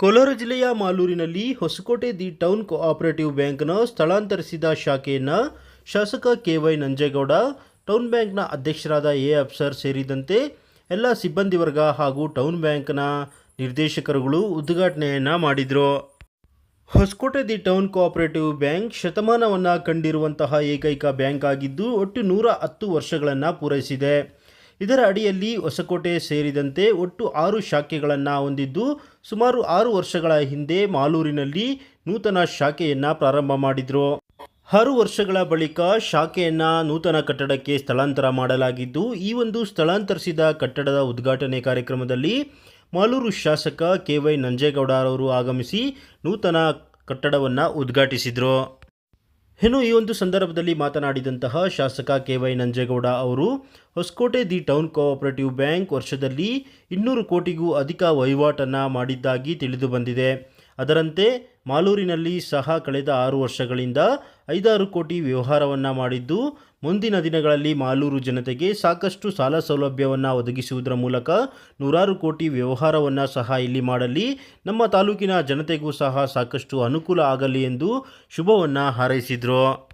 ಕೋಲಾರ ಜಿಲ್ಲೆಯ ಮಾಲೂರಿನಲ್ಲಿ Hosakote the town cooperative ಬ್ಯಾಂಕ್ನ ಸ್ಥಳಾಂತರಿಸಿದ ಶಾಖೆಯನ್ನು ಶಾಸಕ ಕೆವೈ ನಂಜೇಗೌಡ, ಟೌನ್ ಬ್ಯಾಂಕ್ನ ಅಧ್ಯಕ್ಷರಾದ ಎ ಅಫ್ಸರ್ ಸೇರಿದಂತೆ ಎಲ್ಲ ಸಿಬ್ಬಂದಿ ವರ್ಗ ಹಾಗೂ ಟೌನ್ ಬ್ಯಾಂಕ್ನ ನಿರ್ದೇಶಕರುಗಳು ಉದ್ಘಾಟನೆಯನ್ನು ಮಾಡಿದರು. Hosakote the town cooperative bank ಶತಮಾನವನ್ನು ಕಂಡಿರುವಂತಹ ಏಕೈಕ ಬ್ಯಾಂಕ್ ಆಗಿದ್ದು, ಒಟ್ಟು ನೂರ ಹತ್ತು ವರ್ಷಗಳನ್ನು ಪೂರೈಸಿದೆ. ಇದರ ಅಡಿಯಲ್ಲಿ ಹೊಸಕೋಟೆ ಸೇರಿದಂತೆ ಒಟ್ಟು ಆರು ಶಾಖೆಗಳನ್ನು ಹೊಂದಿದ್ದು, ಸುಮಾರು ಆರು ವರ್ಷಗಳ ಹಿಂದೆ ಮಾಲೂರಿನಲ್ಲಿ ನೂತನ ಶಾಖೆಯನ್ನು ಪ್ರಾರಂಭ ಮಾಡಿದರು. ಆರು ವರ್ಷಗಳ ಬಳಿಕ ಶಾಖೆಯನ್ನು ನೂತನ ಕಟ್ಟಡಕ್ಕೆ ಸ್ಥಳಾಂತರ ಮಾಡಲಾಗಿದ್ದು, ಈ ಒಂದು ಸ್ಥಳಾಂತರಿಸಿದ ಕಟ್ಟಡದ ಉದ್ಘಾಟನೆ ಕಾರ್ಯಕ್ರಮದಲ್ಲಿ ಮಾಲೂರು ಶಾಸಕ ಕೆ ವೈ ನಂಜೇಗೌಡರವರು ಆಗಮಿಸಿ ನೂತನ ಕಟ್ಟಡವನ್ನು ಉದ್ಘಾಟಿಸಿದರು. ಇನ್ನು ಈ ಒಂದು ಸಂದರ್ಭದಲ್ಲಿ ಮಾತನಾಡಿದಂತಹ ಶಾಸಕ ಕೆ ವೈ ನಂಜೇಗೌಡ ಅವರು, Hosakote the town cooperative bank ವರ್ಷದಲ್ಲಿ ಇನ್ನೂರು ಕೋಟಿಗೂ ಅಧಿಕ ವಹಿವಾಟನ್ನು ಮಾಡಿದ್ದಾಗಿ ತಿಳಿದು ಬಂದಿದೆ. ಅದರಂತೆ ಮಾಲೂರಿನಲ್ಲಿ ಸಹ ಕಳೆದ ಆರು ವರ್ಷಗಳಿಂದ ಐದಾರು ಕೋಟಿ ವ್ಯವಹಾರವನ್ನು ಮಾಡಿದ್ದು, ಮುಂದಿನ ದಿನಗಳಲ್ಲಿ ಮಾಲೂರು ಜನತೆಗೆ ಸಾಕಷ್ಟು ಸಾಲ ಸೌಲಭ್ಯವನ್ನು ಒದಗಿಸುವುದರ ಮೂಲಕ ನೂರಾರು ಕೋಟಿ ವ್ಯವಹಾರವನ್ನು ಸಹ ಇಲ್ಲಿ ಮಾಡಲಿ, ನಮ್ಮ ತಾಲೂಕಿನ ಜನತೆಗೂ ಸಹ ಸಾಕಷ್ಟು ಅನುಕೂಲ ಆಗಲಿ ಎಂದು ಶುಭವನ್ನು ಹಾರೈಸಿದರು.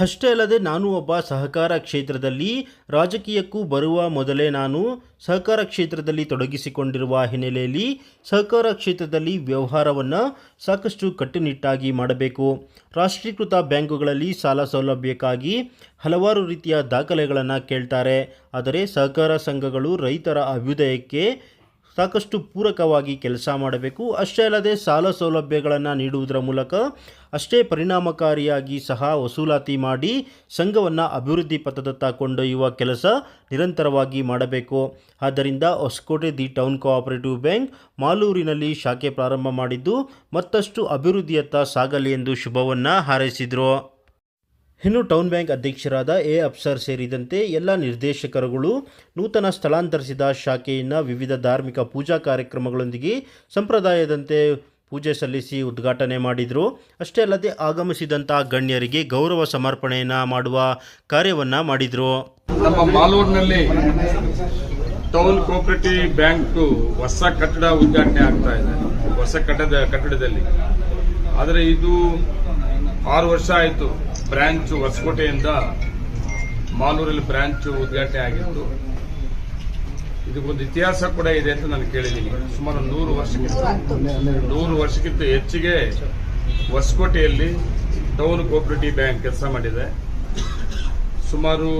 ಅಷ್ಟೇ ಅಲ್ಲದೆ ನಾನು ಒಬ್ಬ ಸಹಕಾರ ಕ್ಷೇತ್ರದಲ್ಲಿ ರಾಜಕೀಯಕ್ಕೂ ಬರುವ ಮೊದಲೇ ನಾನು ಸಹಕಾರ ಕ್ಷೇತ್ರದಲ್ಲಿ ತೊಡಗಿಸಿಕೊಂಡಿರುವ ಹಿನ್ನೆಲೆಯಲ್ಲಿ ಸಹಕಾರ ಕ್ಷೇತ್ರದಲ್ಲಿ ವ್ಯವಹಾರವನ್ನು ಸಾಕಷ್ಟು ಕಟ್ಟುನಿಟ್ಟಾಗಿ ಮಾಡಬೇಕು. ರಾಷ್ಟ್ರೀಕೃತ ಬ್ಯಾಂಕುಗಳಲ್ಲಿ ಸಾಲ ಸೌಲಭ್ಯಕ್ಕಾಗಿ ಹಲವಾರು ರೀತಿಯ ದಾಖಲೆಗಳನ್ನು ಕೇಳ್ತಾರೆ. ಆದರೆ ಸಹಕಾರ ಸಂಘಗಳು ರೈತರ ಅಭ್ಯುದಯಕ್ಕೆ ಸಾಕಷ್ಟು ಪೂರಕವಾಗಿ ಕೆಲಸ ಮಾಡಬೇಕು. ಅಷ್ಟೇ ಅಲ್ಲದೆ ಸಾಲ ಸೌಲಭ್ಯಗಳನ್ನು ನೀಡುವುದರ ಮೂಲಕ ಅಷ್ಟೇ ಪರಿಣಾಮಕಾರಿಯಾಗಿ ಸಹ ವಸೂಲಾತಿ ಮಾಡಿ ಸಂಘವನ್ನು ಅಭಿವೃದ್ಧಿ ಪಥದತ್ತ ಕೊಂಡೊಯ್ಯುವ ಕೆಲಸ ನಿರಂತರವಾಗಿ ಮಾಡಬೇಕು. ಆದ್ದರಿಂದ Hosakote the town cooperative bank ಮಾಲೂರಿನಲ್ಲಿ ಶಾಖೆ ಪ್ರಾರಂಭ ಮಾಡಿದ್ದು ಮತ್ತಷ್ಟು ಅಭಿವೃದ್ಧಿಯತ್ತ ಸಾಗಲಿ ಎಂದು ಶುಭವನ್ನು ಹಾರೈಸಿದರು. ಇನ್ನು ಟೌನ್ ಬ್ಯಾಂಕ್ ಅಧ್ಯಕ್ಷರಾದ ಎ ಅಫ್ಸರ್ ಸೇರಿದಂತೆ ಎಲ್ಲ ನಿರ್ದೇಶಕರುಗಳು ನೂತನ ಸ್ಥಳಾಂತರಿಸಿದ ಶಾಖೆಯನ್ನು ವಿವಿಧ ಧಾರ್ಮಿಕ ಪೂಜಾ ಕಾರ್ಯಕ್ರಮಗಳೊಂದಿಗೆ ಸಂಪ್ರದಾಯದಂತೆ ಪೂಜೆ ಸಲ್ಲಿಸಿ ಉದ್ಘಾಟನೆ ಮಾಡಿದರು. ಅಷ್ಟೇ ಅಲ್ಲದೆ ಆಗಮಿಸಿದಂಥ ಗಣ್ಯರಿಗೆ ಗೌರವ ಸಮರ್ಪಣೆಯನ್ನು ಮಾಡುವ ಕಾರ್ಯವನ್ನು ಮಾಡಿದರು. ನಮ್ಮ ಮಾಲೂರಿನಲ್ಲಿ ಟೌನ್ ಕೋಪರೇಟಿವ್ ಬ್ಯಾಂಕ್ ಹೊಸ ಕಟ್ಟಡ ಉದ್ಘಾಟನೆ ಆಗ್ತಾ ಇದೆ. ಹೊಸ ಕಟ್ಟಡ ಕಟ್ಟಡದಲ್ಲಿ. ಆದರೆ ಇದು ಆರು ವರ್ಷ ಆಯಿತು ಬ್ರಾಂಚ್ ಹೊಸಕೋಟೆಯಿಂದ ಮಾಲೂರಲ್ಲಿ ಬ್ರಾಂಚ್ ಉದ್ಘಾಟನೆ ಆಗಿತ್ತು. ಇದಕ್ಕೊಂದು ಇತಿಹಾಸ ಕೂಡ ಇದೆ ಅಂತ ನಾನು ಕೇಳಿದ್ದೀನಿ. ಸುಮಾರು ನೂರು ವರ್ಷಕ್ಕಿಂತ ನೂರು ವರ್ಷಕ್ಕಿಂತ ಹೆಚ್ಚಿಗೆ ಹೊಸಕೋಟೆಯಲ್ಲಿ ಟೌನ್ ಕೋಆಪರೇಟಿವ್ ಬ್ಯಾಂಕ್ ಕೆಲಸ ಮಾಡಿದೆ. ಸುಮಾರು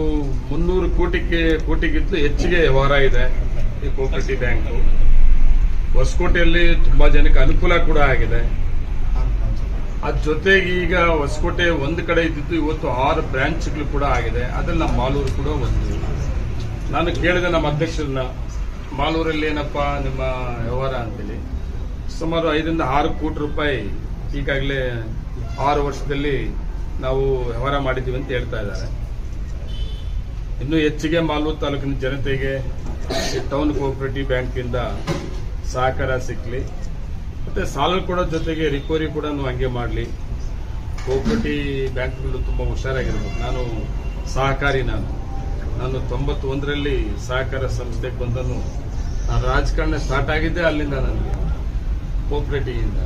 ಮುನ್ನೂರು ಕೋಟಿಗೆ ಕೋಟಿಗಿಂತ ಹೆಚ್ಚಿಗೆ ವ್ಯವಹಾರ ಇದೆ ಈ ಕೋಆಪರೇಟಿವ್ ಬ್ಯಾಂಕ್. ಹೊಸಕೋಟೆಯಲ್ಲಿ ತುಂಬಾ ಜನಕ್ಕೆ ಅನುಕೂಲ ಕೂಡ ಆಗಿದೆ. ಅದ್ರ ಜೊತೆಗೆ ಈಗ ಹೊಸಕೋಟೆ ಒಂದು ಕಡೆ ಇದ್ದಿದ್ದು ಇವತ್ತು ಆರು ಬ್ರಾಂಚ್ಗಳು ಕೂಡ ಆಗಿದೆ. ಅದ್ರಲ್ಲಿ ನಮ್ಮ ಮಾಲೂರು ಕೂಡ ಒಂದು. ನಾನು ಕೇಳಿದೆ ನಮ್ಮ ಅಧ್ಯಕ್ಷರನ್ನ. ಮಾಲೂರಲ್ಲಿ ಏನಪ್ಪ ನಿಮ್ಮ ವ್ಯವಹಾರ ಅಂತೇಳಿ. ಸುಮಾರು ಐದರಿಂದ ಆರು ಕೋಟಿ ರೂಪಾಯಿ ಈಗಾಗಲೇ ಆರು ವರ್ಷದಲ್ಲಿ ನಾವು ವ್ಯವಹಾರ ಮಾಡಿದ್ದೀವಿ ಅಂತ ಹೇಳ್ತಾ ಇದ್ದಾರೆ. ಇನ್ನು ಹೆಚ್ಚಿಗೆ ಮಾಲೂರು ತಾಲೂಕಿನ ಜನತೆಗೆ ಟೌನ್ ಕೋಆಪರೇಟಿವ್ ಬ್ಯಾಂಕಿಂದ ಸಹಕಾರ ಸಿಕ್ಕಲಿ ಮತ್ತೆ ಸಾಲ ಕೊಡೋ ಜೊತೆಗೆ ರಿಕವರಿ ಕೂಡ ಹಂಗೆ ಮಾಡಲಿ. ಕೋಪರೇಟಿ ಬ್ಯಾಂಕ್ಗಳು ತುಂಬಾ ಹುಷಾರಾಗಿರ್ಬೇಕು. ನಾನು ಸಹಕಾರಿ ನಾನು. ನಾನು ತೊಂಬತ್ತೊಂದರಲ್ಲಿ ಸಹಕಾರ ಸಂಸ್ಥೆಗೆ ಬಂದನು. ನಾನು ರಾಜಕಾರಣ ಸ್ಟಾರ್ಟ್ ಆಗಿದ್ದೆ ಅಲ್ಲಿಂದ ನನಗೆ ಕೋಪರೇಟಿವಿಂದ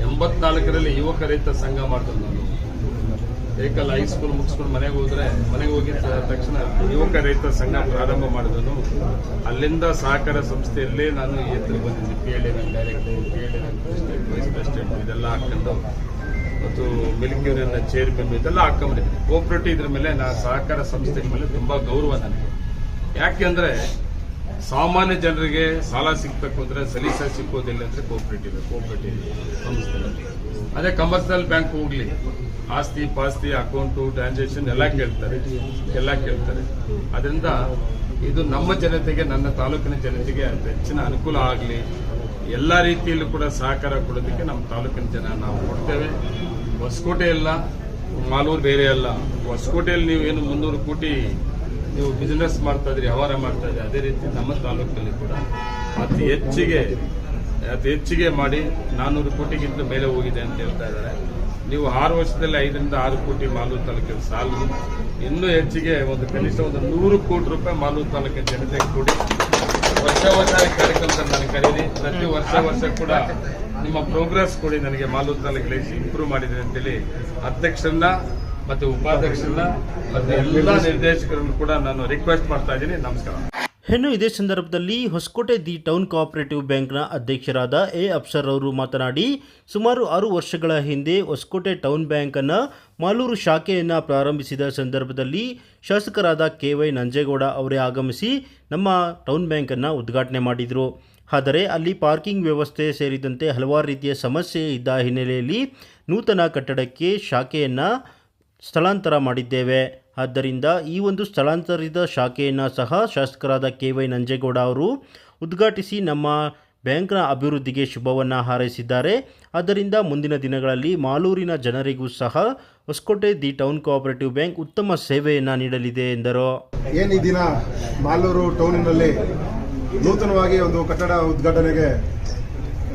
ಎಂಬತ್ನಾಲ್ಕರಲ್ಲಿ ಯುವಕ ರೈತ ಸಂಘ ಮಾಡಿದ್ರು ನಾನು. ಏಕಲ್ಲ ಹೈಸ್ಕೂಲ್ ಮುಗಿಸ್ಕೊಂಡು ಮನೆಗೆ ಹೋದ್ರೆ, ಮನೆಗೆ ಹೋಗಿದ್ದ ತಕ್ಷಣ ಯುವಕ ರೈತ ಸಂಘ ಪ್ರಾರಂಭ ಮಾಡಿದನು. ಅಲ್ಲಿಂದ ಸಹಕಾರ ಸಂಸ್ಥೆಯಲ್ಲೇ ನಾನು ಎದುರು ಬಂದಿದ್ದೆ ಪಿ ಎಲ್ ಇದೆಲ್ಲ ಹಾಕೊಂಡು ಮತ್ತು ಮಿಲ್ಕ್ ಯೂನಿಯನ್ ಚೇರ್ಮನ್ ಇದೆಲ್ಲ ಹಾಕೊಂಡಿದ್ದೀನಿ ಕೋಪರೇಟಿವ್ ಇದ್ರ ಮೇಲೆ ನಾ ಸಹಕಾರ ಸಂಸ್ಥೆ ಮೇಲೆ ತುಂಬಾ ಗೌರವ ನನಗೆ. ಯಾಕೆಂದ್ರೆ ಸಾಮಾನ್ಯ ಜನರಿಗೆ ಸಾಲ ಸಿಗ್ಬೇಕು ಅಂದ್ರೆ ಸಲೀಸ ಸಿಕ್ಕೋದಿಲ್ಲ ಅಂದ್ರೆ ಕೋಪರೇಟಿವ್ ಕೋಪರೇಟಿವ್ ಸಂಸ್ಥೆ ಅದೇ ಕಮರ್ಷಿಯಲ್ ಬ್ಯಾಂಕ್ ಹೋಗ್ಲಿ, ಆಸ್ತಿ ಪಾಸ್ತಿ ಅಕೌಂಟು ಟ್ರಾನ್ಸಾಕ್ಷನ್ ಎಲ್ಲ ಕೇಳ್ತಾರೆ ಎಲ್ಲ ಕೇಳ್ತಾರೆ. ಅದರಿಂದ ಇದು ನಮ್ಮ ಜನತೆಗೆ, ನನ್ನ ತಾಲೂಕಿನ ಜನತೆಗೆ ಹೆಚ್ಚಿನ ಅನುಕೂಲ ಆಗಲಿ ಎಲ್ಲ ರೀತಿಯಲ್ಲೂ ಕೂಡ ಸಹಕಾರ ಕೊಡೋದಕ್ಕೆ ನಮ್ಮ ತಾಲೂಕಿನ ಜನ ನಾವು ಕೊಡ್ತೇವೆ ಹೊಸಕೋಟೆ ಎಲ್ಲ ಮಾಲೂರು ಬೇರೆ ಅಲ್ಲ. ಹೊಸಕೋಟೆಯಲ್ಲಿ ನೀವು ಏನು ಮುನ್ನೂರು ಕೋಟಿ ನೀವು ಬಿಸ್ನೆಸ್ ಮಾಡ್ತಾ ಇದ್ರಿ, ವ್ಯವಹಾರ ಮಾಡ್ತಾ ಇದ್ರಿ, ಅದೇ ರೀತಿ ನಮ್ಮ ತಾಲೂಕಲ್ಲಿ ಕೂಡ ಅತಿ ಹೆಚ್ಚಿಗೆ ಅತಿ ಹೆಚ್ಚಿಗೆ ಮಾಡಿ ನಾನ್ನೂರು ಕೋಟಿಗಿಂತ ಮೇಲೆ ಹೋಗಿದೆ ಅಂತ ಹೇಳ್ತಾ ಇದ್ದಾರೆ. ನೀವು ಆರು ವರ್ಷದಲ್ಲಿ ಐದರಿಂದ ಆರು ಕೋಟಿ ಮಾಲೂರು ತಾಲೂಕಿನ ಸಾಲು. ಇನ್ನೂ ಹೆಚ್ಚಿಗೆ ಒಂದು ಕನಿಷ್ಠ ಒಂದು ನೂರು ಕೋಟಿ ರೂಪಾಯಿ ಮಾಲೂರು ತಾಲೂಕಿನ ಜನತೆಗೆ ಕೊಡಿ. ವರ್ಷ ವರ್ಷ ಕಾರ್ಯಕ್ರಮದಲ್ಲಿ ನನಗೆ ಕರೀರಿ. ಪ್ರತಿ ವರ್ಷ ವರ್ಷ ಕೂಡ ನಿಮ್ಮ ಪ್ರೋಗ್ರೆಸ್ ಕೊಡಿ ನನಗೆ. ಮಾಲೂರು ಕಳಿಸಿ ಇಂಪ್ರೂವ್ ಮಾಡಿದೆ ಅಂತೇಳಿ ಅಧ್ಯಕ್ಷರನ್ನ ಮತ್ತು ಉಪಾಧ್ಯಕ್ಷರನ್ನ ಮತ್ತು ಎಲ್ಲ ನಿರ್ದೇಶಕರನ್ನು ಕೂಡ ನಾನು ರಿಕ್ವೆಸ್ಟ್ ಮಾಡ್ತಾ ಇದ್ದೀನಿ. ನಮಸ್ಕಾರ. ಇನ್ನು ಇದೇ ಸಂದರ್ಭದಲ್ಲಿ ಹೊಸಕೋಟೆ ದಿ ಟೌನ್ ಕೋಆಪರೇಟಿವ್ ಬ್ಯಾಂಕ್ನ ಅಧ್ಯಕ್ಷರಾದ ಎ ಅಪ್ಸರ್ ಅವರು ಮಾತನಾಡಿ, ಸುಮಾರು ಆರು ವರ್ಷಗಳ ಹಿಂದೆ ಹೊಸಕೋಟೆ ಟೌನ್ ಬ್ಯಾಂಕನ್ನು ಮಾಲೂರು ಶಾಖೆಯನ್ನು ಪ್ರಾರಂಭಿಸಿದ ಸಂದರ್ಭದಲ್ಲಿ ಶಾಸಕರಾದ ಕೆ ವೈ ನಂಜೇಗೌಡ ಅವರೇ ಆಗಮಿಸಿ ನಮ್ಮ ಟೌನ್ ಬ್ಯಾಂಕನ್ನು ಉದ್ಘಾಟನೆ ಮಾಡಿದರು. ಆದರೆ ಅಲ್ಲಿ ಪಾರ್ಕಿಂಗ್ ವ್ಯವಸ್ಥೆ ಸೇರಿದಂತೆ ಹಲವಾರು ರೀತಿಯ ಸಮಸ್ಯೆ ಇದ್ದ ಹಿನ್ನೆಲೆಯಲ್ಲಿ ನೂತನ ಕಟ್ಟಡಕ್ಕೆ ಶಾಖೆಯನ್ನು ಸ್ಥಳಾಂತರ ಮಾಡಿದ್ದೇವೆ. ಆದ್ದರಿಂದ ಈ ಒಂದು ಸ್ಥಳಾಂತರಿತ ಶಾಖೆಯನ್ನು ಸಹ ಶಾಸಕರಾದ ಕೆ ವೈ ನಂಜೇಗೌಡ ಅವರು ಉದ್ಘಾಟಿಸಿ ನಮ್ಮ ಬ್ಯಾಂಕ್ನ ಅಭಿವೃದ್ಧಿಗೆ ಶುಭವನ್ನು ಹಾರೈಸಿದ್ದಾರೆ. ಆದ್ದರಿಂದ ಮುಂದಿನ ದಿನಗಳಲ್ಲಿ ಮಾಲೂರಿನ ಜನರಿಗೂ ಸಹ Hosakote the town cooperative bank ಉತ್ತಮ ಸೇವೆಯನ್ನು ನೀಡಲಿದೆ ಎಂದರು. ಏನು ದಿನ ಮಾಲೂರು ಟೌನಿನಲ್ಲಿ ನೂತನವಾಗಿ ಒಂದು ಕಟ್ಟಡ ಉದ್ಘಾಟನೆಗೆ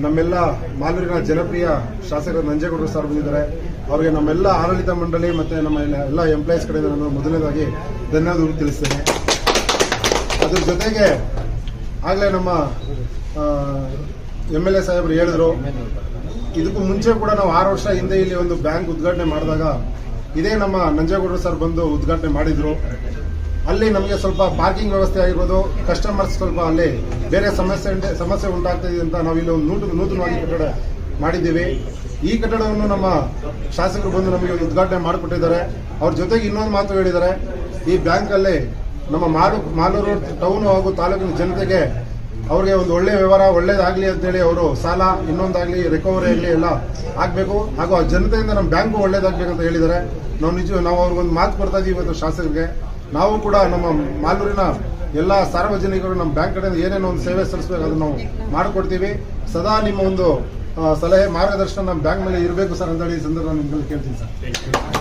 ನಮ್ಮೆಲ್ಲ ಮಾಲೂರಿನ ಜನಪ್ರಿಯ ಶಾಸಕರ ನಂಜೇಗೌಡರು ಸರ್ ಬಂದಿದ್ದಾರೆ. ಅವರಿಗೆ ನಮ್ಮೆಲ್ಲ ಆಡಳಿತ ಮಂಡಳಿ ಮತ್ತು ನಮ್ಮ ಎಲ್ಲ- ಎಂಪ್ಲಾಯೀಸ್ ಕಡೆಯಿಂದ ನಾನು ಮೊದಲನೇದಾಗಿ ಧನ್ಯವಾದಗಳು ತಿಳಿಸ್ತೇನೆ. ಅದ್ರ ಜೊತೆಗೆ ಆಗಲೇ ನಮ್ಮ ಎಂ ಎಲ್ ಎ ಸಾಹೇಬರು ಹೇಳಿದ್ರು. ಇದಕ್ಕೂ ಮುಂಚೆ ಕೂಡ ನಾವು ಆರು ವರ್ಷ ಹಿಂದೆ ಇಲ್ಲಿ ಒಂದು ಬ್ಯಾಂಕ್ ಉದ್ಘಾಟನೆ ಮಾಡಿದಾಗ ಇದೇ ನಮ್ಮ ನಂಜೇಗೌಡರು ಸರ್ ಬಂದು ಉದ್ಘಾಟನೆ ಮಾಡಿದ್ರು. ಅಲ್ಲಿ ನಮಗೆ ಸ್ವಲ್ಪ ಪಾರ್ಕಿಂಗ್ ವ್ಯವಸ್ಥೆ ಆಗಿರ್ಬೋದು ಕಸ್ಟಮರ್ಸ್ ಸ್ವಲ್ಪ ಅಲ್ಲಿ ಬೇರೆ ಸಮಸ್ಯೆ ಸಮಸ್ಯೆ ಉಂಟಾಗ್ತಾ ಇದೆ ಅಂತ ನಾವು ಇಲ್ಲಿ ಒಂದು ನೂತನ, ನೂತನವಾಗಿ ಕಟ್ಟಡ ಮಾಡಿದ್ದೀವಿ. ಈ ಕಟ್ಟಡವನ್ನು ನಮ್ಮ ಶಾಸಕರು ಬಂದು ನಮಗೆ ಒಂದು ಉದ್ಘಾಟನೆ ಮಾಡಿಕೊಟ್ಟಿದ್ದಾರೆ. ಅವ್ರ ಜೊತೆಗೆ ಇನ್ನೊಂದು ಮಾತು ಹೇಳಿದ್ದಾರೆ. ಈ ಬ್ಯಾಂಕಲ್ಲಿ ನಮ್ಮ ಮಾರು, ಮಾಲೂರು ಟೌನ್ ಹಾಗೂ ತಾಲೂಕಿನ ಜನತೆಗೆ ಅವ್ರಿಗೆ ಒಂದು ಒಳ್ಳೆ ವ್ಯವಹಾರ, ಒಳ್ಳೇದಾಗಲಿ ಅಂತೇಳಿ ಅವರು ಸಾಲ, ಇನ್ನೊಂದಾಗಲಿ ರಿಕವರಿ ಆಗಲಿ ಎಲ್ಲ ಆಗಬೇಕು. ಹಾಗೂ ಆ ಜನತೆಯಿಂದ ನಮ್ಮ ಬ್ಯಾಂಕು ಒಳ್ಳೇದಾಗ್ಬೇಕಂತ ಹೇಳಿದ್ದಾರೆ. ನಾವು ನಿಜ, ನಾವು ಅವ್ರಿಗೊಂದು ಮಾತು ಕೊಡ್ತಾ ಇದ್ದೀವಿ ಇವತ್ತು ಶಾಸಕರಿಗೆ. ನಾವು ಕೂಡ ನಮ್ಮ ಮಾಲೂರಿನ ಎಲ್ಲ ಸಾರ್ವಜನಿಕರು ನಮ್ಮ ಬ್ಯಾಂಕ್ ಕಡೆಯಿಂದ ಏನೇನೋ ಒಂದು ಸೇವೆ ಸಲ್ಲಿಸಬೇಕು ಅದನ್ನು ನಾವು ಮಾಡಿಕೊಡ್ತೀವಿ. ಸದಾ ನಿಮ್ಮ ಒಂದು ಸಲಹೆ ಮಾರ್ಗದರ್ಶನ ನಮ್ಮ ಬ್ಯಾಂಕ್ ಮೇಲೆ ಇರಬೇಕು ಸರ್ ಅಂತ ಹೇಳಿ ಸಂದರ್ಭ ನಿಮ್ಮಲ್ಲಿ ಕೇಳ್ತೀನಿ ಸರ್.